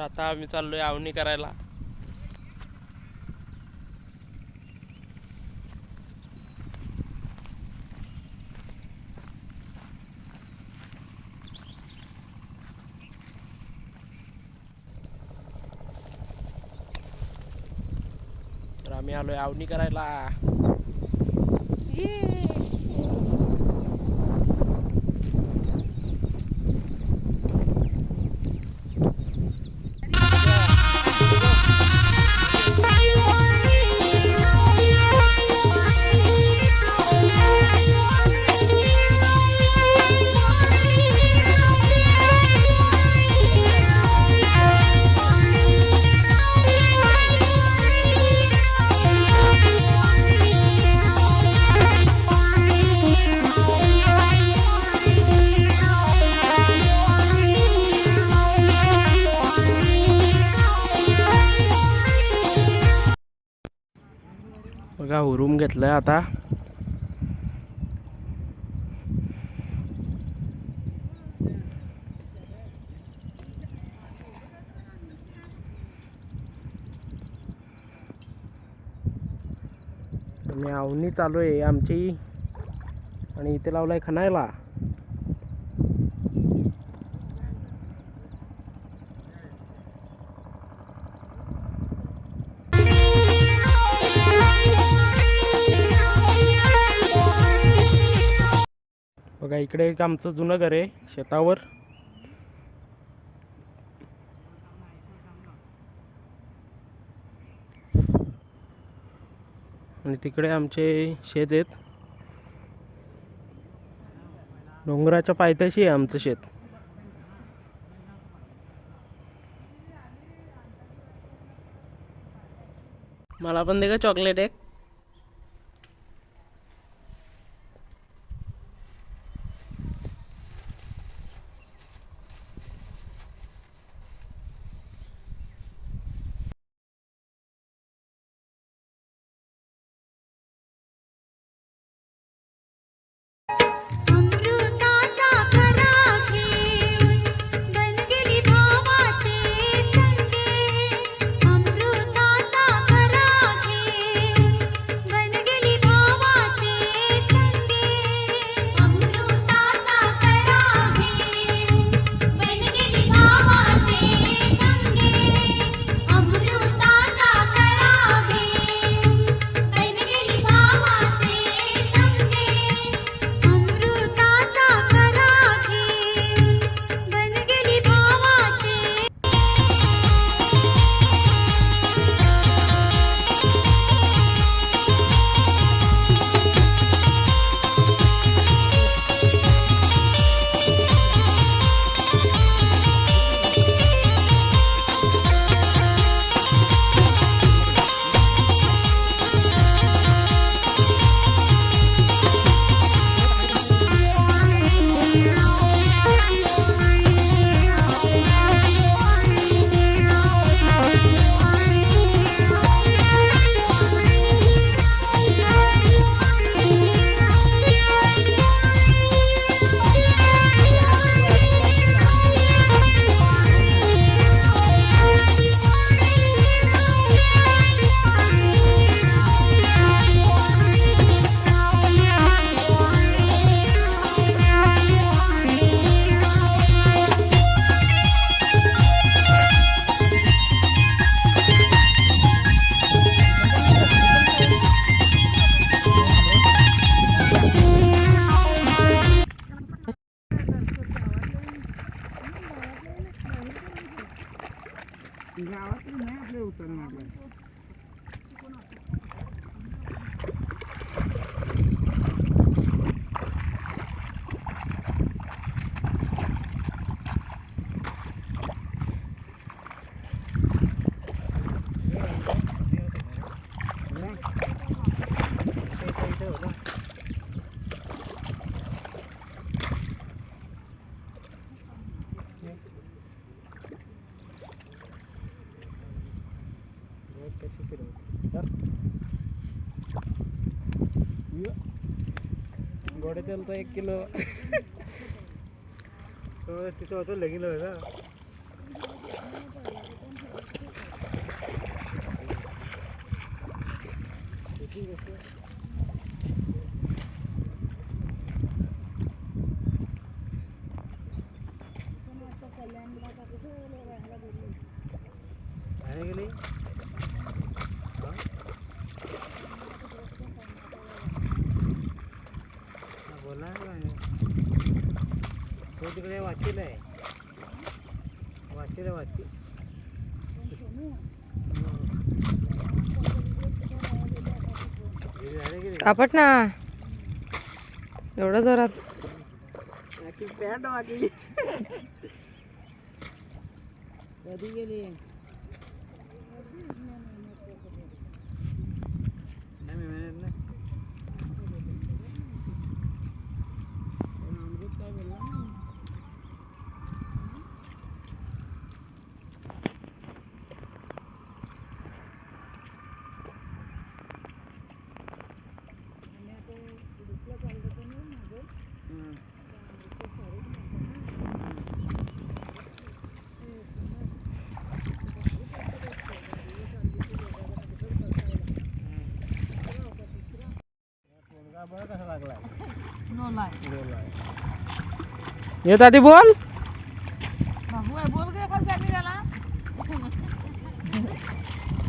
आता आम्ही चाललोय आवणी करायला. तर आम्ही आलोय आवणी करायला. बघा हुरूम आता. आणि आवनी चालू आहे आमची. आणि इथे लावलाय खणायला. इकडे एक आमचं जुनं घर आहे शेतावर. आणि तिकडे आमचे शेत आहेत. डोंगराच्या पायथ्याशी आहे आमचं शेत. मला पण दे का चॉकलेट एक. মারলেন गोडे तेल तर एक किलो. तिथं होतं लगीन होतं बाहेर गेली हा? हा, बोला ना बाहेर. तिकडे वाशील आहे. बाहेर गेली. आपट ना. एवढं जोरात. पॅन्ट वाकली कधी गेली नाही मी म्हणत नाही. पण अमृत काय बोलला ना? हम्म. मुलगा बघ कसा लागलाय येत आधी बोल.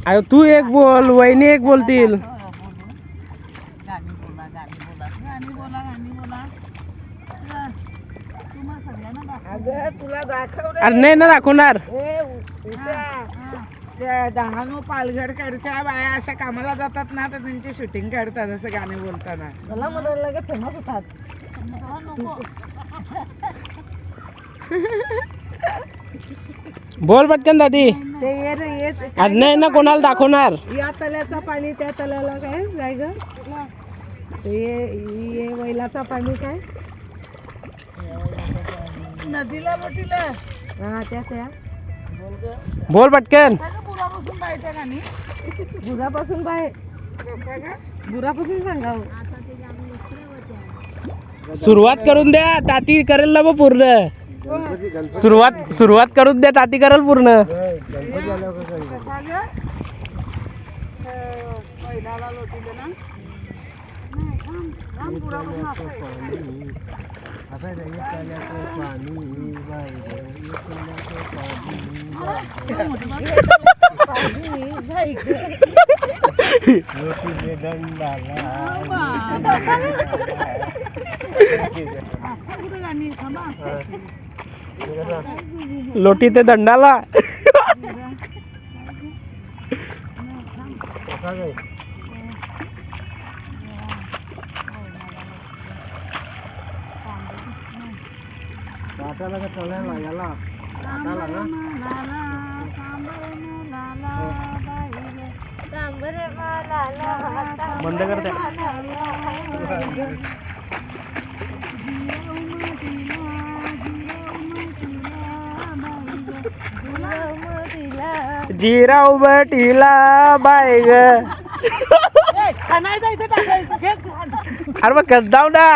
अरे तू एक बोल वहिनी एक बोलतील. तुला दाखव अरे नाही ना दाखवणार. डहाणू पालघरकडच्या बाया अशा कामाला जातात ना तर त्यांची शूटिंग काढतात असं गाणे बोलताना. मला म्हणायला लगे फेमस होतात. बोल पटकन दादी. ते ये रे ये. अरे नाही ना कोणाला दाखवणार? या तल्याचा पाणी त्या तल्याला काय? जाय ग. ये ये वैलाचा पाणी काय? नदीला लोटीला. हा त्या त्या बोल पटकन. बुरापासून बाहेरच्या गाणी बुरापासून बाहेर. बुरापासून सांगा. सुरुवात करून द्या ताती करेल ना मग पूर्ण. सुरुवात सुरुवात करून द्या ताती करेल पूर्ण. लोटीलं ना? थांब, थांब, बुरापासून असं आहे. कुठं गाणी? थांबा. बंद कर द्या जिरा उबटीला बाय ग. अरे मग कस जाऊ ना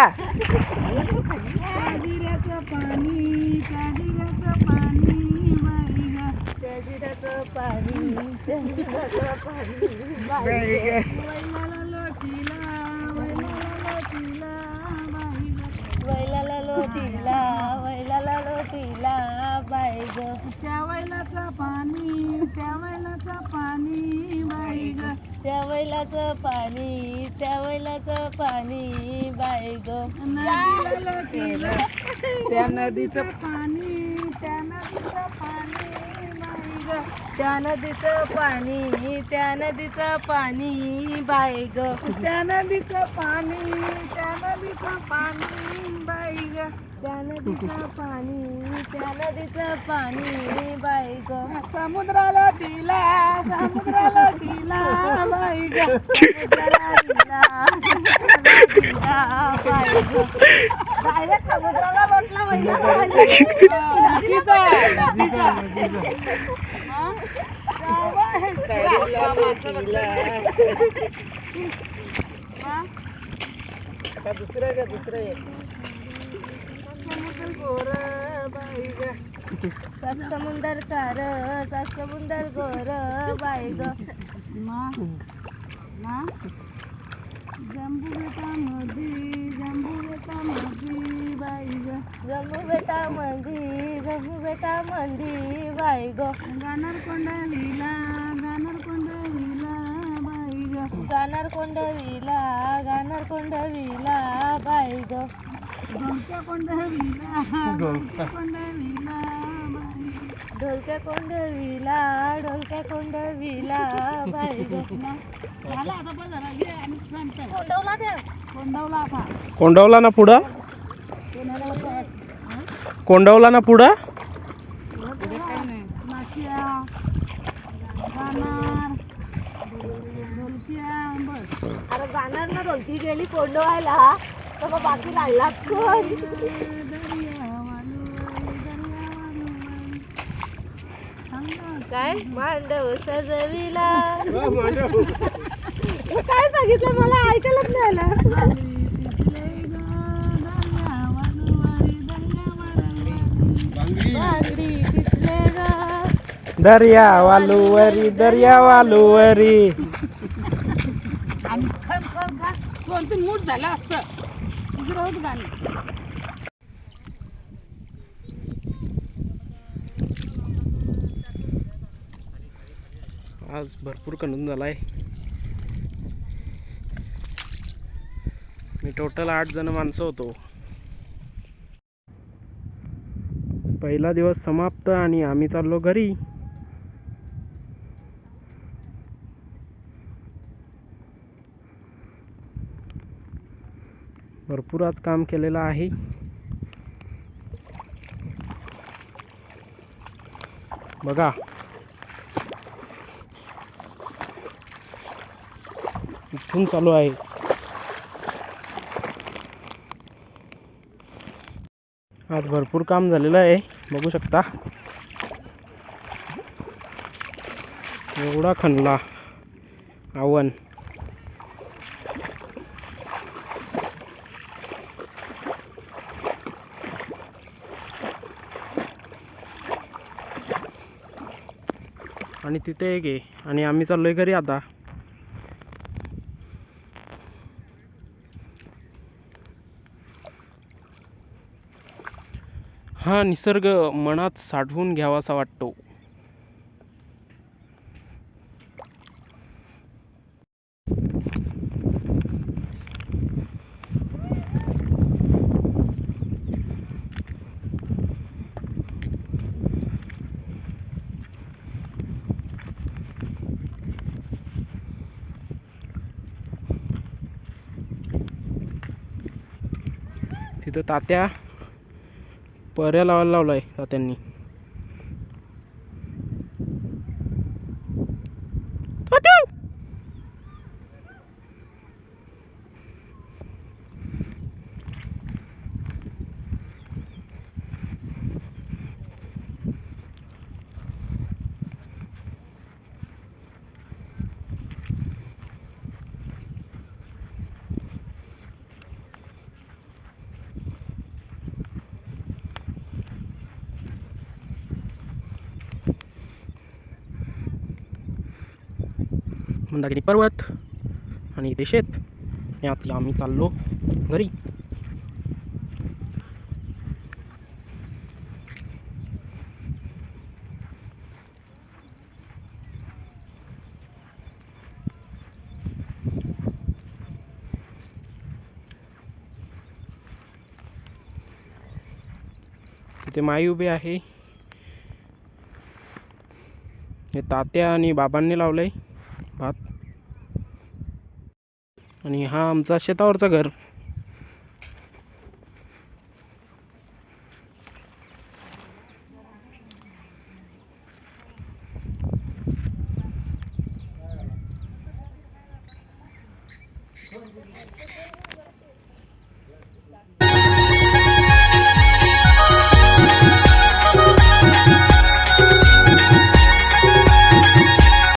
जिऱ्याचं पाणी त्या जिऱ्याचं पाणी बाई ग. त्या जिऱ्याचं पाणी त्या पाणी बाई ग. वैलाला लोटीला, वैलाला लोटीला, बाई ग. वैलाला लोटीला, वैलाला लोटीला, बाई ग. त्या वैलाचं पाणी त्या वैलाचं पाणी बाई ग त्या वैलाचं पाणी त्या वैलाचं पाणी बाई ग त्या नदीचं पाणी त्या नदीचं पाणी बाई ग त्या नदीचं पाणी त्या नदीचं पाणी बाई ग. त्या नदीचं पाणी त्या नदीचं पाणी बाई ग. त्या नदीचं पाणी त्या नदीचं पाणी बाई ग. समुद्राला दिला समुद्राला दिला बाई ग. समुद्राला दिला समुद्राला दिला ग. डायरेक्ट समुद्राला लोटला नदीचा नदीचा. हा? हा? दुसरं का दुसरं समुंदर कार समुंदर गोर बाई ग जम्बू बेटा मधी जम्बू बेटा मधी बाई ग. जम्मू बेटा मधी. जम्मू बेटा मंदी बाई ग गाणार कोंडविला गाणार कोंडविला बाई ग गाणार कोंडवीला गाणार कोंडवीला बाई ग ढोलक्या कोंडविला ढोलक्या कोंडविला बाई ग. ढोलक्या कोंडवीला ढोलक्या कोंडवीला बाई ग झाला आता बस झाला घे आणि सांगते कोंडवला ते कोंडवला आता कोंडवला ना पुढं कोणाला वाटतं? कोंडवला ना पुढं? अरे गाणार ना ढोलकी गेली कोंडवायला. तर मग बाकी राहिलाच कोण? काय? मांडव सजविला. हे काय सांगितलं? मला ऐकायलाच नाही आलं. दर्या वालूवरी दर्या वालूवरी मूठ झालं असतं. गाणं. आज भरपूर कणून झालाय. मी टोटल आठ जण माणसं होतो. पहिला दिवस समाप्त आणि आम्ही चाललो घरी. भरपूर आज काम केलेलं आहे. बघा. इथून चालू आहे. आज भरपूर काम झालेलं आहे. बघू शकता. एवढा खणला आवन. आणि तिथे एक आहे. आणि आम्ही चाललोय घरी आता. हा निसर्ग मनात साठवून घ्यावासा वाटतो. तिथं तात्या पर्या लावायला लावला आहे तात्यांनी मंदाकिनी पर्वत आणि इथे शेत. आम्ही चाललो घरी. ते माई उभी आहे. हे तात्या आणि बाबांनी लावलंय. आणि हा आमचा शेतावरचं घर.